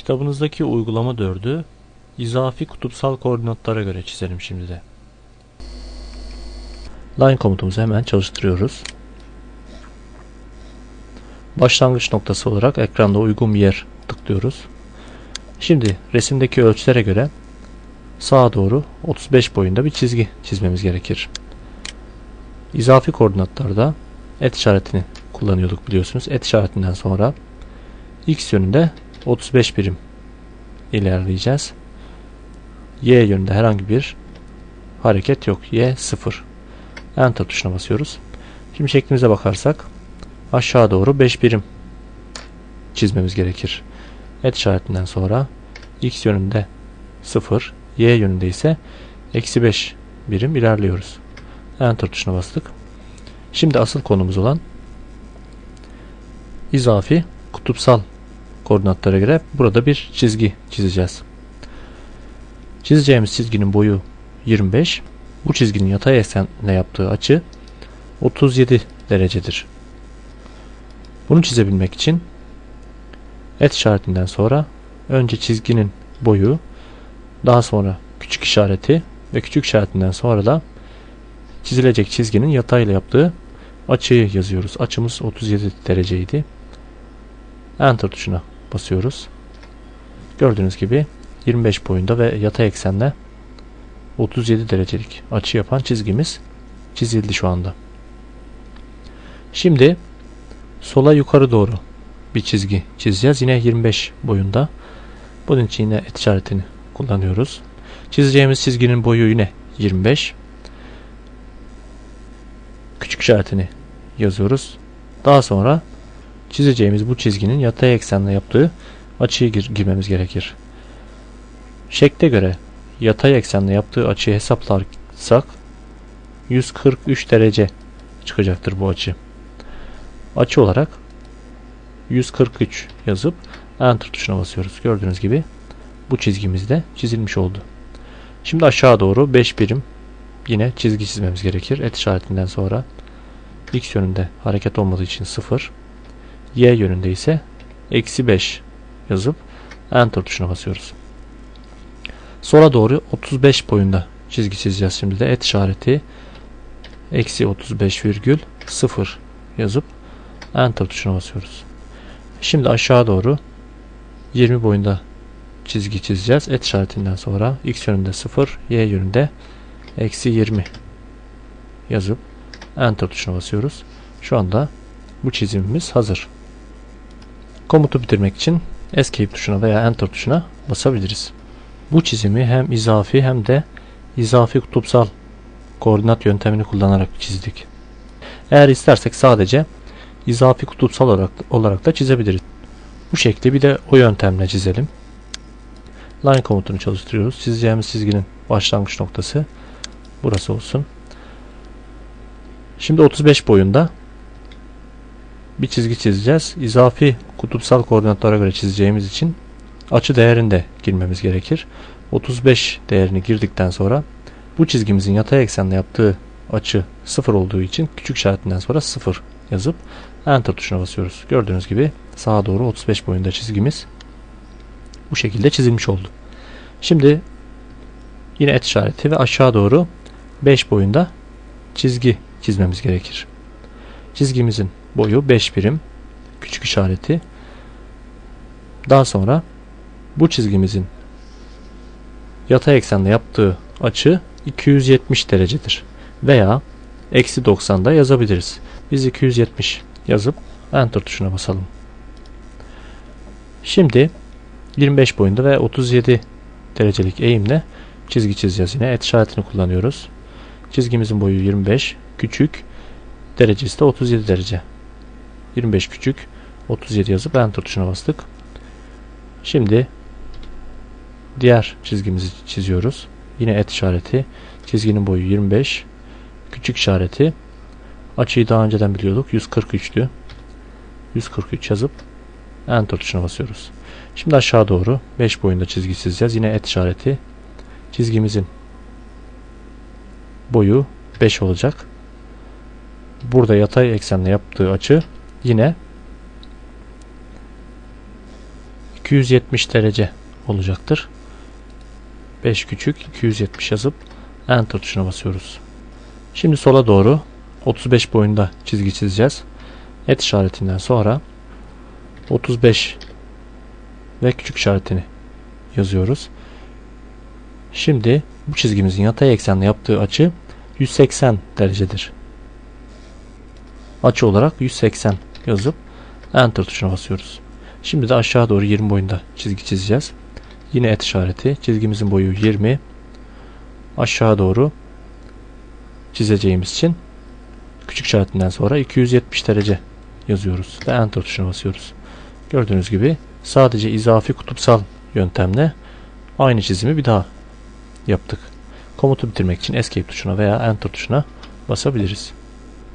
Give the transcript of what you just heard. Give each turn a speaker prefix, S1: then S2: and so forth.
S1: Kitabınızdaki uygulama 4'ü izafi kutupsal koordinatlara göre çizelim şimdi de. Line komutumuzu hemen çalıştırıyoruz. Başlangıç noktası olarak ekranda uygun bir yer tıklıyoruz. Şimdi resimdeki ölçülere göre sağa doğru 35 boyunda bir çizgi çizmemiz gerekir. İzafi koordinatlarda et işaretini kullanıyorduk biliyorsunuz. Et işaretinden sonra x yönünde 35 birim ilerleyeceğiz. Y yönünde herhangi bir hareket yok. Y 0. Enter tuşuna basıyoruz. Şimdi şeklimize bakarsak aşağı doğru 5 birim çizmemiz gerekir. Et işaretinden sonra x yönünde 0, y yönünde ise eksi 5 birim ilerliyoruz. Enter tuşuna bastık. Şimdi asıl konumuz olan izafi kutupsal koordinatlara göre burada bir çizgi çizeceğiz. Çizeceğimiz çizginin boyu 25. Bu çizginin yatay eksenle yaptığı açı 37 derecedir. Bunu çizebilmek için et işaretinden sonra önce çizginin boyu daha sonra küçük işareti ve küçük işaretinden sonra da çizilecek çizginin yatayla yaptığı açıyı yazıyoruz. Açımız 37 dereceydi. Enter tuşuna basıyoruz. Gördüğünüz gibi 25 boyunda ve yatay eksenle 37 derecelik açı yapan çizgimiz çizildi şu anda. Şimdi sola yukarı doğru bir çizgi çizeceğiz. Yine 25 boyunda. Bunun için yine et işaretini kullanıyoruz. Çizeceğimiz çizginin boyu yine 25. Küçük işaretini yazıyoruz. Daha sonra çizeceğimiz bu çizginin yatay eksenle yaptığı açıyı gir girmemiz gerekir. Şekle göre yatay eksenle yaptığı açıyı hesaplarsak 143 derece çıkacaktır bu açı. Açı olarak 143 yazıp Enter tuşuna basıyoruz. Gördüğünüz gibi bu çizgimiz de çizilmiş oldu. Şimdi aşağı doğru 5 birim yine çizgi çizmemiz gerekir. Et işaretinden sonra x yönünde hareket olmadığı için 0 y yönünde ise eksi 5 yazıp enter tuşuna basıyoruz. Sola doğru 35 boyunda çizgi çizeceğiz şimdi de et işareti eksi 35 virgül 0 yazıp enter tuşuna basıyoruz. Şimdi aşağı doğru 20 boyunda çizgi çizeceğiz. Et işaretinden sonra x yönünde 0, y yönünde eksi 20 yazıp enter tuşuna basıyoruz. Şu anda bu çizimimiz hazır. Komutu bitirmek için escape tuşuna veya enter tuşuna basabiliriz. Bu çizimi hem izafi hem de izafi kutupsal koordinat yöntemini kullanarak çizdik. Eğer istersek sadece izafi kutupsal olarak, olarak da çizebiliriz. Bu şekli bir de o yöntemle çizelim. Line komutunu çalıştırıyoruz. Çizeceğimiz çizginin başlangıç noktası burası olsun. Şimdi 35 boyunda bir çizgi çizeceğiz. İzafi kutupsal koordinatlara göre çizeceğimiz için açı değerini de girmemiz gerekir. 35 değerini girdikten sonra bu çizgimizin yatay eksenle yaptığı açı 0 olduğu için küçük işaretinden sonra 0 yazıp Enter tuşuna basıyoruz. Gördüğünüz gibi sağa doğru 35 boyunda çizgimiz bu şekilde çizilmiş oldu. Şimdi yine et işareti ve aşağı doğru 5 boyunda çizgi çizmemiz gerekir. Çizgimizin boyu 5 birim. Küçük işareti. Daha sonra bu çizgimizin yatay eksenle yaptığı açı 270 derecedir. Veya eksi 90'da yazabiliriz. Biz 270 yazıp Enter tuşuna basalım. Şimdi 25 boyunda ve 37 derecelik eğimle çizgi çizeceğiz yine. Et işaretini kullanıyoruz. Çizgimizin boyu 25 küçük derecesi de 37 derece. 25 küçük 37 yazıp Enter tuşuna bastık. Şimdi diğer çizgimizi çiziyoruz. Yine et işareti. Çizginin boyu 25. Küçük işareti. Açıyı daha önceden biliyorduk. 143'tü. 143 yazıp Enter tuşuna basıyoruz. Şimdi aşağı doğru 5 boyunda çizgi çizeceğiz. Yine et işareti. Çizgimizin boyu 5 olacak. Burada yatay eksenle yaptığı açı yine 270 derece olacaktır. 5 küçük 270 yazıp Enter tuşuna basıyoruz. Şimdi sola doğru 35 boyunda çizgi çizeceğiz. Et işaretinden sonra 35 ve küçük işaretini yazıyoruz. Şimdi bu çizgimizin yatay eksenle yaptığı açı 180 derecedir. Açı olarak 180 yazıp Enter tuşuna basıyoruz. Şimdi de aşağı doğru 20 boyunda çizgi çizeceğiz. Yine et işareti. Çizgimizin boyu 20. Aşağı doğru çizeceğimiz için küçük işaretinden sonra 270 derece yazıyoruz ve Enter tuşuna basıyoruz. Gördüğünüz gibi sadece izafi kutupsal yöntemle aynı çizimi bir daha yaptık. Komutu bitirmek için Escape tuşuna veya Enter tuşuna basabiliriz.